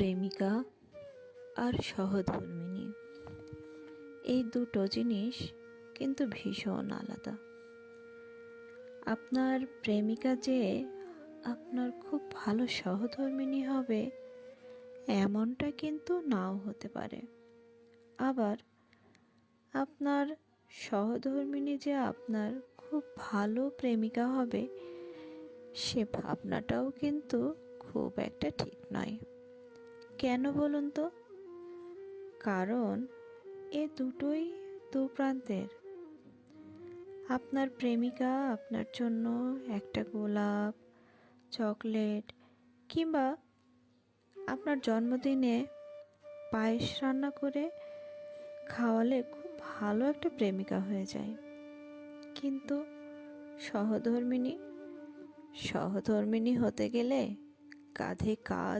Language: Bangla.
প্রেমিকা আর সহধর্মিনী। এই দুটো জিনিস কিন্তু ভীষণ আলাদা। আপনার প্রেমিকা যে আপনার খুব ভালো সহধর্মিনী হবে, এমনটা কিন্তু নাও হতে পারে। আবার আপনার সহধর্মিনী যে আপনার খুব ভালো প্রেমিকা হবে, সে ভাবনাটাও কিন্তু খুব একটা ঠিক নয়। কেন বলুন তো? কারণ এ দুটোই দু প্রান্তের। আপনার প্রেমিকা আপনার জন্য একটা গোলাপ, চকলেট কিংবা আপনার জন্মদিনে পায়েস রান্না করে খাওয়ালে খুব ভালো একটা প্রেমিকা হয়ে যায়। কিন্তু সহধর্মিনী সহধর্মিনী হতে গেলে কাঁধে কাঁধ